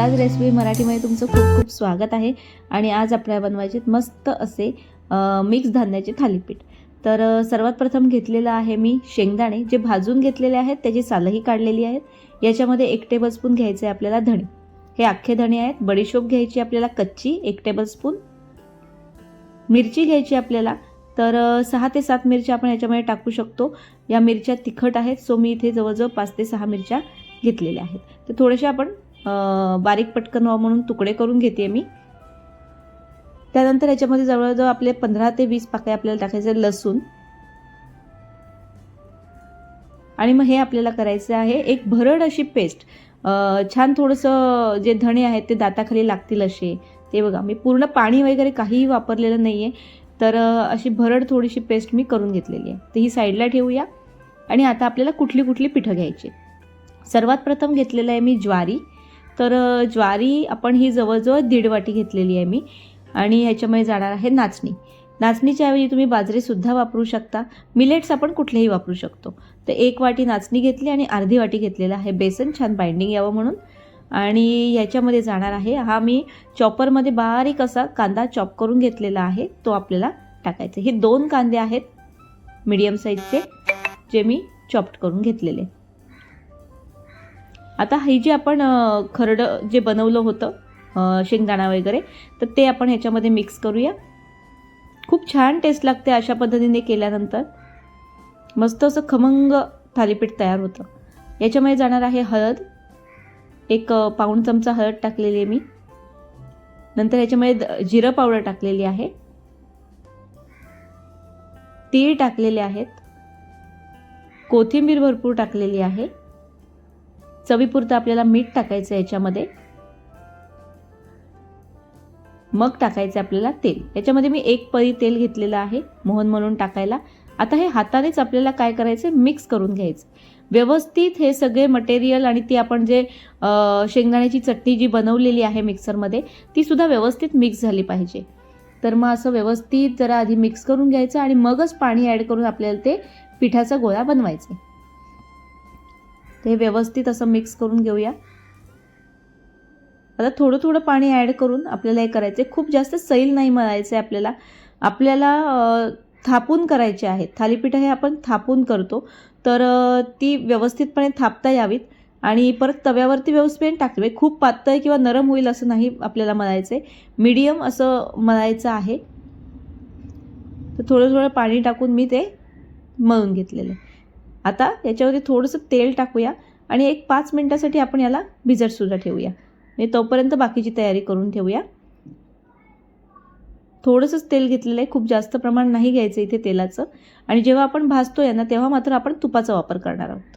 नमस्कार रेसिपी मराठीमध्ये तुमचं खूप खूप स्वागत आहे. आणि आज आपल्याला बनवायचे मस्त असे मिक्स धान्याचे थालीपीठ. तर सर्वात प्रथम घेतलेलं आहे मी शेंगदाणे. जे भाजून घेतलेले आहेत त्याची सालही काढलेली आहेत. याच्यामध्ये एक टेबलस्पून घ्यायचं आहे आपल्याला धणे. हे अख्खे धणे आहेत. बडीशोप घ्यायची आपल्याला कच्ची एक टेबलस्पून मिरची घ्यायची आपल्याला. तर सहा ते सात मिरच्या आपण याच्यामध्ये टाकू शकतो. या मिरच्या तिखट आहेत सो मी इथे जवळजवळ पाच ते सहा मिरच्या घेतलेल्या आहेत. तर थोडेसे आपण बारीक पटकन व्हावं म्हणून तुकडे करून घेते मी. त्यानंतर याच्यामध्ये जवळजवळ आपले पंधरा ते वीस पाकळ्या आपल्याला टाकायचे लसूण. आणि मग हे आपल्याला करायचं आहे एक भरड अशी पेस्ट. छान थोडंसं जे धणे आहेत ते दाताखाली लागतील असे. ते बघा मी पूर्ण पाणी वगैरे काहीही वापरलेलं नाही आहे तर अशी भरड थोडीशी पेस्ट मी करून घेतलेली आहे. तर ही साईडला ठेवूया. आणि आता आपल्याला कुठली कुठली पिठं घ्यायची सर्वात प्रथम घेतलेलं आहे मी ज्वारी. तर ज्वारी आपण ही जवळजवळ दीड वाटी घेतलेली आहे मी आणि ह्याच्यामध्ये जाणार आहे नाचणी. नाचणीच्या ऐवजी तुम्ही बाजरीसुद्धा वापरू शकता. मिलेट्स आपण कुठलेही वापरू शकतो. तर एक वाटी नाचणी घेतली आणि अर्धी वाटी घेतलेलं आहे बेसन छान बाइंडिंग यावं म्हणून. आणि याच्यामध्ये जाणार आहे हा मी चॉपरमध्ये बारीक असा कांदा चॉप करून घेतलेला आहे तो आपल्याला टाकायचा हे दोन कांदे आहेत मीडियम साईजचे जे मी चॉप्ड करून घेतलेले. आता हे जे आपण खरडं जे बनवलं होतं शेंगदाणा वगैरे तर ते आपण ह्याच्यामध्ये मिक्स करूया. खूप छान टेस्ट लागते अशा पद्धतीने केल्यानंतर. मस्त असं खमंग थालीपीठ तयार होतं. याच्यामध्ये जाणार आहे हळद. एक पाऊण चमचा हळद टाकलेली आहे मी. नंतर याच्यामध्ये द- जिरं पावडर टाकलेली आहे. तीळ टाकलेले आहेत. कोथिंबीर भरपूर टाकलेली आहे. चवीपुरतं आपल्याला मीठ टाकायचं आहे याच्यामध्ये. मग टाकायचं आपल्याला तेल. याच्यामध्ये मी एक पळी तेल घेतलेलं आहे मोहन म्हणून टाकायला. आता हे हातानेच आपल्याला काय करायचं मिक्स करून घ्यायचं. व्यवस्थित हे सगळे मटेरियल आणि ती आपण जे शेंगदाण्याची चटणी जी बनवलेली आहे मिक्सरमध्ये ती सुद्धा व्यवस्थित मिक्स झाली पाहिजे. तर मग असं व्यवस्थित जरा आधी मिक्स करून घ्यायचं आणि मगच पाणी ॲड करून आपल्याला ते पिठाचा गोळा बनवायचा ते व्यवस्थित असं मिक्स करून घेऊया. आता थोडं थोडं पाणी ॲड करून आपल्याला हे करायचं आहे खूप जास्त सैल नाही मळायचं आहे आपल्याला आपल्याला थापून करायचे आहेत. थालीपीठं हे आपण थापून करतो. तर ती व्यवस्थितपणे थापता यावीत आणि परत तव्यावरती व्यवस्थित टाकते. म्हणजे खूप पातळ किंवा नरम होईल असं नाही आपल्याला मळायचं आहे मीडियम असं मळायचं आहे. तर थोडं थोडं पाणी टाकून मी ते मळून घेतलेलं आहे. आता याच्यावरती थोडंसं तेल टाकूया आणि एक पाच मिनटासाठी आपण याला भिजटसुद्धा ठेवूया. म्हणजे तोपर्यंत बाकीची तयारी करून ठेवूया. थोडंसंच तेल घेतलेलं आहे. खूप जास्त प्रमाण नाही घ्यायचं इथे तेलाचं. आणि जेव्हा आपण भाजतो आहे ना तेव्हा मात्र आपण तुपाचा वापर करणार आहोत.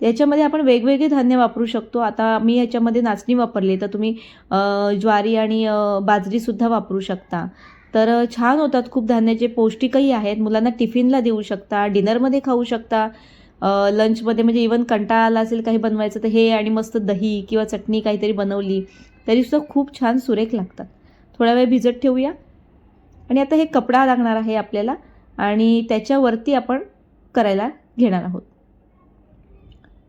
याच्यामध्ये आपण वेगवेगळे धान्य वापरू शकतो. आता मी याच्यामध्ये नाचणी वापरली तर तुम्ही ज्वारी आणि बाजरीसुद्धा वापरू शकता. तर छान होतात खूप धान्याचे पौष्टिकही आहेत. मुलांना टिफिनला देऊ शकता डिनरमध्ये खाऊ शकता लंचमध्ये म्हणजे इवन कंटाळा आला असेल काही बनवायचं तर हे आणि मस्त दही किंवा चटणी काहीतरी बनवली तरीसुद्धा खूप छान सुरेख लागतात. थोडा वेळ भिजत ठेवूया. आणि आता हे कपडा लागणार आहे आपल्याला आणि त्याच्यावरती आपण करायला घेणार आहोत.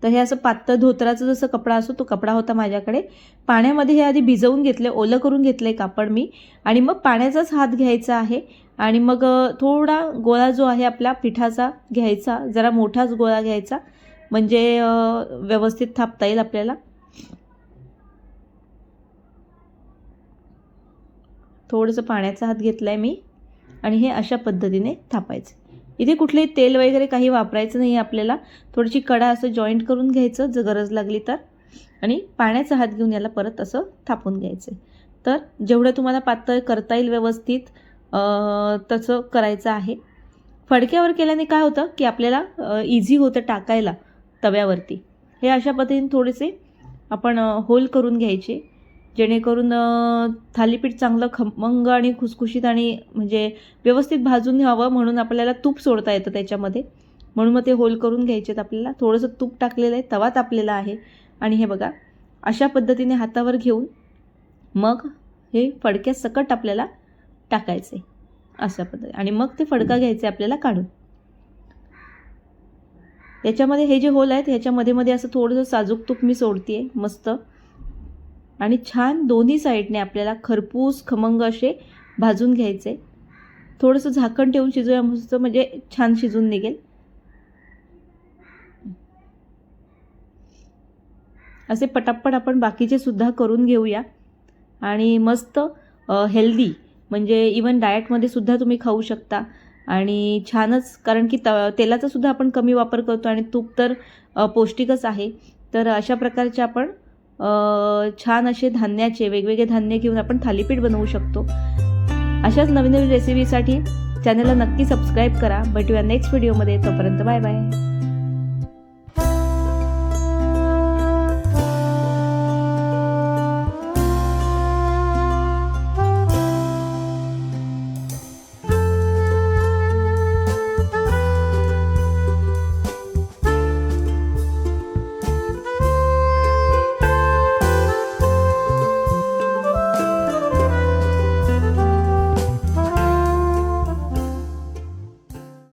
तर हे असं पातळ धोतराचं जसं कपडा असो तो कपडा होता माझ्याकडे. पाण्यामध्ये हे आधी भिजवून घेतले ओलं करून घेतलं आहे कापड मी. आणि मग पाण्याचाच हात घ्यायचा आहे. आणि मग थोडा गोळा जो आहे आपला पिठाचा घ्यायचा जरा मोठाच गोळा घ्यायचा. म्हणजे व्यवस्थित थापता येईल आपल्याला. थोडंसं पाण्याचा हात घेतला आहे मी. आणि हे अशा पद्धतीने थापायचं. इथे कुठलेही तेल वगैरे काही वापरायचं नाही आपल्याला. थोडीशी कडा असं जॉईंट करून घ्यायचं जर गरज लागली तर. आणि पाण्याचा हात घेऊन याला परत असं थापून घ्यायचं तर जेवढं तुम्हाला पातळ करता येईल व्यवस्थित तसं करायचं आहे. फडक्यावर केल्याने काय होतं की आपल्याला इझी होतं टाकायला तव्यावरती. हे अशा पद्धतीने थोडेसे आपण होल करून घ्यायचे. जेणेकरून थालीपीठ चांगलं खमंग आणि खुसखुशीत आणि म्हणजे व्यवस्थित भाजून घ्यावं म्हणून आपल्याला तूप सोडता येतं त्याच्यामध्ये. म्हणून मग ते होल करून घ्यायचेत आपल्याला. थोडंसं तूप टाकलेलं आहे तवा तापलेला आहे. आणि हे बघा अशा पद्धतीने हातावर घेऊन मग हे फडक्या सकट आपल्याला टाकायचे अशा पद्धती आणि मग ते फडका घ्यायचे आपल्याला काढून. याच्यामध्ये हे जे होल आहेत ह्याच्यामध्ये मध्ये असं थोडंसं साजूक तूप मी सोडते मस्त. आणि छान दोन्ही साईडने आपल्याला खरपूस खमंग असे भाजून घ्यायचे. थोडंसं झाकण ठेवून शिजूया मस्त म्हणजे छान शिजून निघेल. असे पटापट आपण बाकीचे सुद्धा करून घेऊया. आणि मस्त हेल्दी म्हणजे इवन डाएटमध्ये सुद्धा तुम्ही खाऊ शकता. आणि छानच कारण की त तेलाचा सुद्धा आपण कमी वापर करतो आणि तूप तर पौष्टिकच आहे. तर अशा प्रकारचे आपण छान असे धान्याचे वेगवेगळे धान्य घेऊन आपण थालीपीठ बनवू शकतो. अशाच नवीन नवीन रेसिपीसाठी चॅनलला नक्की सबस्क्राईब करा. भेटूया नेक्स्ट व्हिडिओमध्ये तोपर्यंत बाय बाय